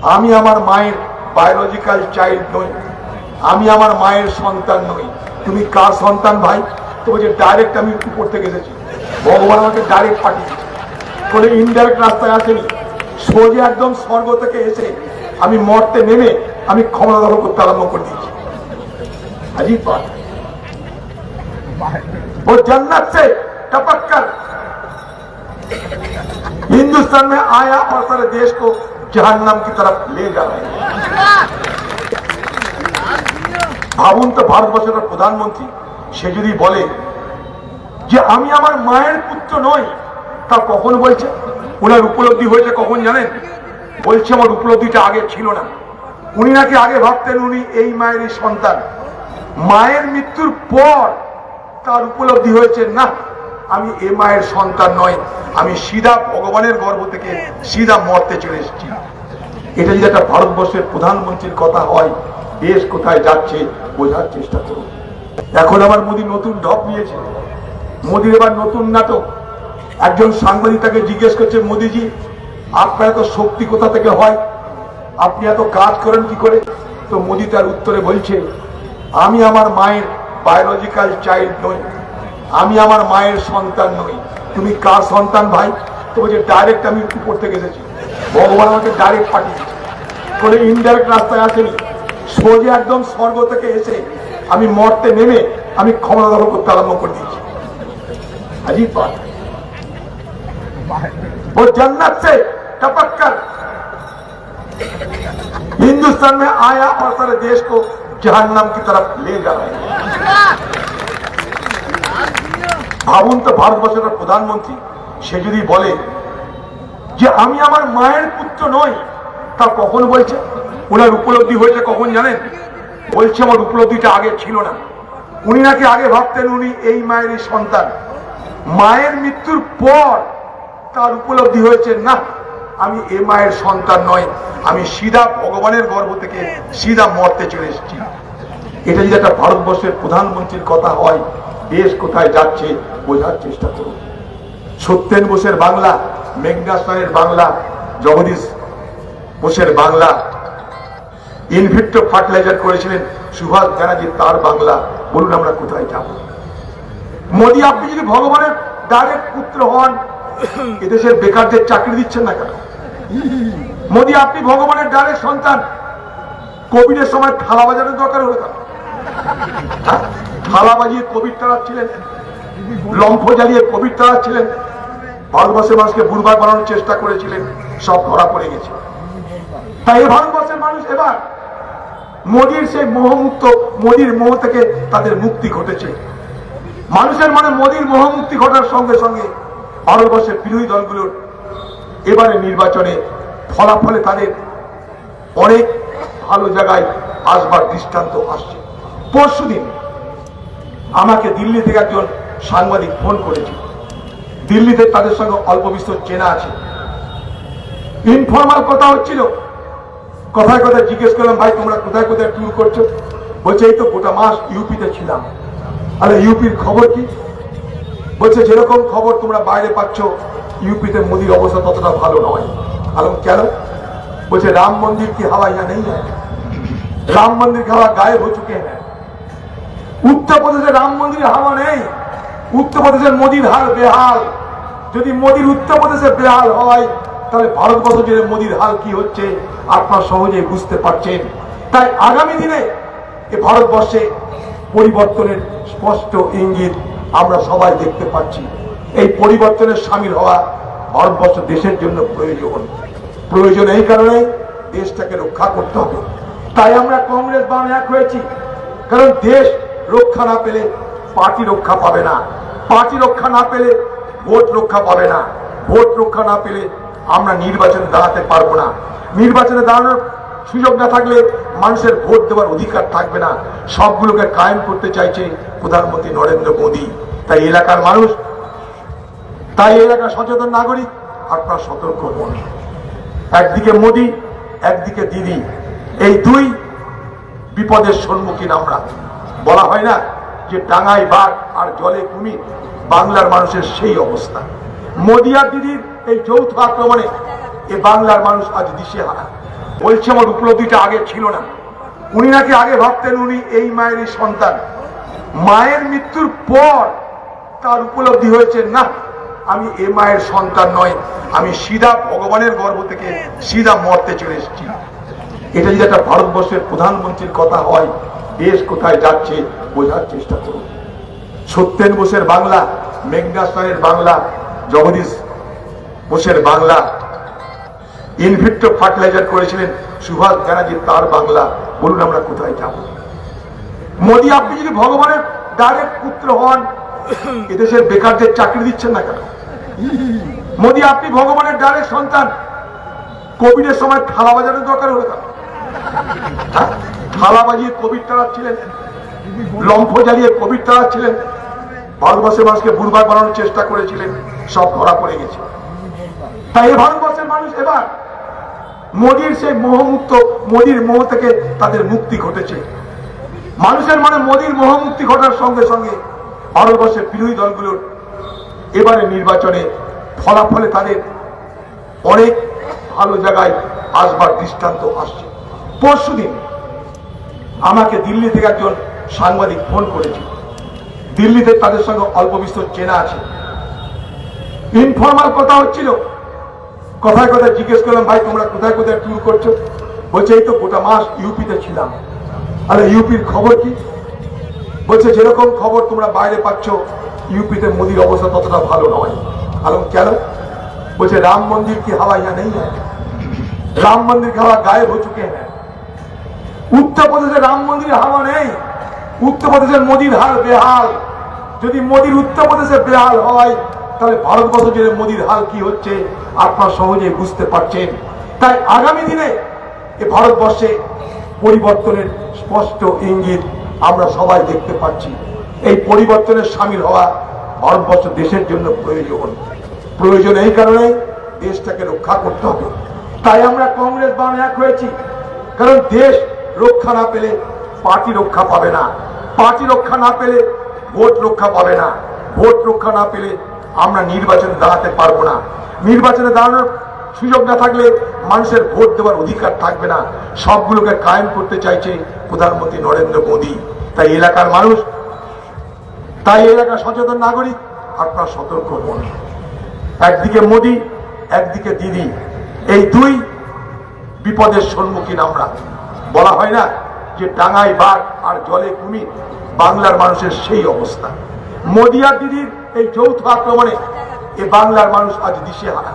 আমি আমার মায়ের বায়োলজিক্যাল চাইল্ড নই আমি আমার মায়ের সন্তান নই তুমি কার সন্তান ভাই তো বলছে ডাইরেক্ট আমি উপর থেকে এসেছি ভগবান আমাকে ডাইরেক্ট পাঠিয়েছে কোনো ইনডাইরেক্ট রাস্তায় আসেনি সোজা একদম স্বর্গ থেকে এসে আমি মরতে নেমে আমি ক্ষমতা দখল করতে আরম্ভ করে দিয়েছি अजीब बात है वो जन्नत से टपक कर हिंदुस्तान में आया और सारे देश को जहन्नम की तरफ ले जा रहे हैं ভাবুন তো ভারতবর্ষের প্রধানমন্ত্রী সে যদি বলে যে আমি আমার মায়ের পুত্র নই তা কখন বলছে ওনার উপলব্ধি হয়েছে কখন জানেন বলছে আমার উপলব্ধিটা আগে ছিল না উনি নাকি আগে ভাবতেন উনি এই মায়েরই সন্তান মায়ের মৃত্যুর পর তার উপলব্ধি হয়েছে না আমি এ মায়ের সন্তান নয় আমি সিধা ভগবানের গর্ভ থেকে সিধা মরতে চলে এসেছি। এটা যদি একটা ভারতবর্ষের প্রধানমন্ত্রীর কথা হয়, দেশ কোথায় যাচ্ছে, বোঝার চেষ্টা করুন। এখন আমার মোদী নতুন ঢপ নিয়েছে। মোদির এবার নতুন নাটক। একজন সাংবাদিক তাকে জিজ্ঞেস করছে, মোদিজি, আপনার এত শক্তি কোথা থেকে হয়? আপনি এত কাজ করেন কি করে? তো মোদি তার উত্তরে বলছে, আমি আমার মায়ের বায়োলজিক্যাল চাইল্ড নই। আমি আমার মায়ের সন্তান নই তুমি কার সন্তান ভাই তো বলছে ডাইরেক্ট আমি উপর থেকে এসেছি ভগবান আমাকে ডাইরেক্ট পাঠিয়েছে কোনো ইনডাইরেক্ট রাস্তায় আসেনি সোজা একদম স্বর্গ থেকে এসে আমি মরতে নেমে আমি ক্ষমতা দখল করতে আরম্ভ করে দিয়েছি अजीब बात है वो जन्नत से टपक कर हिंदुस्तान में आया और सारे देश को जहन्नम की तरफ ले जा रहे हैं ভাবুন তো, ভারতবর্ষের প্রধানমন্ত্রী, সে যদি বলে যে আমি আমার মায়ের পুত্র নই, তা কখন বলছে? ওনার উপলব্ধি হয়েছে কখন জানেন? বলছে আমার উপলব্ধিটা আগে ছিল না। উনি নাকি আগে ভাবতেন উনি এই মায়েরই সন্তান। মায়ের মৃত্যুর পর তার উপলব্ধি হয়েছে, না, আমি এ মায়ের সন্তান নয় আমি সিধা ভগবানের গর্ভ থেকে সিধা মরতে চলে এসেছি। এটা যদি একটা ভারতবর্ষের প্রধানমন্ত্রীর কথা হয় দেশ কোথায় যাচ্ছে, বোঝার চেষ্টা করুন। সত্যেন বোসের বাংলা, মেঘনা বাংলা, জগদীশ বোসের বাংলা। ইনভিক্টো ফার্টিলাইজার করেছিলেন সুভাষ ব্যানার্জি, তার বাংলা। বলুন আমরা কোথায় যাব। মোদী, আপনি যদি ভগবানের ডাইরেক্ট পুত্র হন, এদেশের বেকারদের চাকরি দিচ্ছেন না কেন? মোদী, আপনি ভগবানের ডাইরেক্ট সন্তান। কোভিডের সময় থালা বাজারের দরকার হলো কেন? হ্যাঁ? থালা বাজিয়ে কোভিড তাড়াচ্ছিলেন লম্ফ জ্বালিয়ে কোভিড তাড়াচ্ছিলেন ভারতবর্ষের মানুষকে বুড়বার বানানোর চেষ্টা করেছিলেন, সব ধরা পড়ে গেছে। তাই এই ভারতবর্ষের মানুষ এবার মোদির সেই মোহমুক্ত, মোদির মোহ থেকে তাদের মুক্তি ঘটেছে। মানুষের মনে মোদির মোহমুক্তি ঘটার সঙ্গে সঙ্গে ভারতবর্ষের বিরোধী দলগুলোর এবারে নির্বাচনে ফলাফলে তাদের অনেক ভালো জায়গায় আসবার দৃষ্টান্ত আসছে। পরশু দিন আমাকে দিল্লি থেকে একজন সাংবাদিক ফোন করেছে দিল্লিতে তাদের সঙ্গে অল্প বিস্তর চেনা আছে। ইনফর্মাল কথা হচ্ছিল। কথায় কথায় জিজ্ঞেস করলাম, ভাই, তোমরা কোথায় কোথায় ট্যুর করছ? বলছে, এই তো গোটা মাস ইউপিতে ছিলাম। আরে ইউপির খবর কি? বলছে, যেরকম খবর তোমরা বাইরে পাচ্ছ ইউপিতে মোদির অবস্থা ততটা ভালো নয়। কারণ কেন? বলছে, রাম মন্দির কি হাওয়া ইয়া নেই? রাম মন্দির কি গায়েব গায়ে চুকে হ্যাঁ উত্তরপ্রদেশে রাম মন্দির হাওয়া নেই। উত্তরপ্রদেশের মোদির হাল বেহাল। যদি মোদির উত্তরপ্রদেশে বেহাল হয়, তাহলে ভারতবর্ষ জুড়ে মোদির হাল কি হচ্ছে, আপনার সহজেই বুঝতে পারছেন। তাই আগামী দিনে এ ভারতবর্ষে পরিবর্তনের স্পষ্ট ইঙ্গিত আমরা সবাই দেখতে পাচ্ছি। এই পরিবর্তনের সামিল হওয়া ভারতবর্ষ দেশের জন্য প্রয়োজন। প্রয়োজন এই কারণে দেশটাকে রক্ষা করতে হবে। তাই আমরা কংগ্রেস বাম এক হয়েছি। কারণ দেশ রক্ষা না পেলে পার্টি রক্ষা পাবে না। পার্টি রক্ষা না পেলে ভোট রক্ষা পাবে না। ভোট রক্ষা না পেলে আমরা নির্বাচনে দাঁড়াতে পারব না। নির্বাচনে দাঁড়ানোর সুযোগ না থাকলে মানুষের ভোট দেওয়ার অধিকার থাকবে না। সবগুলোকে কায়েম করতে চাইছে প্রধানমন্ত্রী নরেন্দ্র মোদী। তাই এলাকার মানুষ, তাই এলাকার সচেতন নাগরিক, আপনার সতর্ক হন। একদিকে মোদী, একদিকে দিদি। এই দুই বিপদের সম্মুখীন আমরা। বলা হয় না যে ডাঙায় বাঘ আর জলে কুমির। বাংলার মানুষের সেই অবস্থা। মোদী আর দিদির এই যৌথ আক্রমণে এ বাংলার মানুষ আজ দিশে দিশেহারা। বলছে, আমার উপলব্ধিটা আগে ছিল না। উনি নাকি আগে ভাবতেন উনি এই মায়েরই সন্তান। মায়ের মৃত্যুর পর তার উপলব্ধি হয়েছে, না, আমি এ মায়ের সন্তান নয়। আমি সিধা ভগবানের গর্ভ থেকে সিধা মরতে চলে এসেছি। এটা যদি একটা ভারতবর্ষের প্রধানমন্ত্রীর কথা হয় দেশ কোথায় যাচ্ছে, বোঝার চেষ্টা করুন। সত্যেন বোসের বাংলা, মেঘনা বাংলা, জগদীশ বোসের বাংলা। ইনভিক্টো ফার্টিলাইজার করেছিলেন সুভাষ ব্যানার্জি, তার বাংলা। বলুন আমরা কোথায় যাব। মোদী, আপনি যদি ভগবানের ডাইরেক্ট পুত্র হন, এদেশের বেকারদের চাকরি দিচ্ছেন না কেন? মোদী, আপনি ভগবানের ডাইরেক্ট সন্তান। কোভিডের সময় থালা বাজারের দরকার হলো কেন? হ্যাঁ? থালা বাজিয়ে কোভিড তাড়াচ্ছিলেন, লম্ফ জ্বালিয়ে কোভিড তাড়াচ্ছিলেন, ভারতবর্ষের মানুষকে বুড়বার বানানোর চেষ্টা করেছিলেন, সব ধরা পড়ে গেছে। তাই এই ভারতবর্ষের মানুষ এবার মোদির সেই মোহমুক্ত, মোদির মোহ থেকে তাদের মুক্তি ঘটেছে। মানুষের মনে মোদির মোহমুক্তি ঘটার সঙ্গে সঙ্গে ভারতবর্ষের বিরোধী দলগুলোর এবারে নির্বাচনে ফলাফলে তাদের অনেক ভালো জায়গায় আসবার দৃষ্টান্ত আসছে। পরশু দিন আমাকে দিল্লি থেকে একজন সাংবাদিক ফোন করেছে দিল্লিতে তাদের সঙ্গে অল্প বিস্তর চেনা আছে। ইনফর্মাল কথা হচ্ছিল। কথায় কথায় জিজ্ঞেস করলাম, ভাই, তোমরা কোথায় কোথায় ট্যুর করছ? বলছে, এই তো গোটা মাস ইউপিতে ছিলাম। আরে ইউপির খবর কি? বলছে, যেরকম খবর তোমরা বাইরে পাচ্ছ ইউপিতে মোদির অবস্থা ততটা ভালো নয়। আলম, কেন? বলছে, রাম মন্দির কি হাওয়া ইয়া নেই? রাম মন্দির খাওয়া গায়েব হয়ে চুকে হ্যাঁ উত্তরপ্রদেশে রাম মন্দির হাওয়া নেই। উত্তরপ্রদেশে মোদির হাল বেহাল। যদি মোদির উত্তরপ্রদেশে বেহাল হয়, তাহলে ভারতবর্ষ জুড়ে মোদির হাল কি হচ্ছে, আপনারা সহজেই বুঝতে পারছেন। তাই আগামী দিনে এ ভারতবর্ষে পরিবর্তনের স্পষ্ট ইঙ্গিত আমরা সবাই দেখতে পাচ্ছি। এই পরিবর্তনের সামিল হওয়া ভারতবর্ষ দেশের জন্য প্রয়োজন। প্রয়োজন এই কারণে দেশটাকে রক্ষা করতে হবে। তাই আমরা কংগ্রেস বাম এক হয়েছি। কারণ দেশ রক্ষা না পেলে পার্টি রক্ষা পাবে না। পার্টি রক্ষা না পেলে ভোট রক্ষা পাবে না। ভোট রক্ষা না পেলে আমরা নির্বাচনে দাঁড়াতে পারব না। নির্বাচনে দাঁড়ানোর সুযোগ না থাকলে মানুষের ভোট দেওয়ার অধিকার থাকবে না। সবগুলোকে কায়েম করতে চাইছে প্রধানমন্ত্রী নরেন্দ্র মোদী। তাই এলাকার মানুষ, তাই এলাকার সচেতন নাগরিক, আপনারা সতর্ক হন। একদিকে মোদী, একদিকে দিদি। এই দুই বিপদের সম্মুখীন আমরা। বলা হয় না যে ডাঙায় বাঘ আর জলে কুমির বাংলার মানুষের সেই অবস্থা। মোদিয়া দিদির এই যৌথ আক্রমণে এ বাংলার মানুষ আজ দিশে দিশেহারা।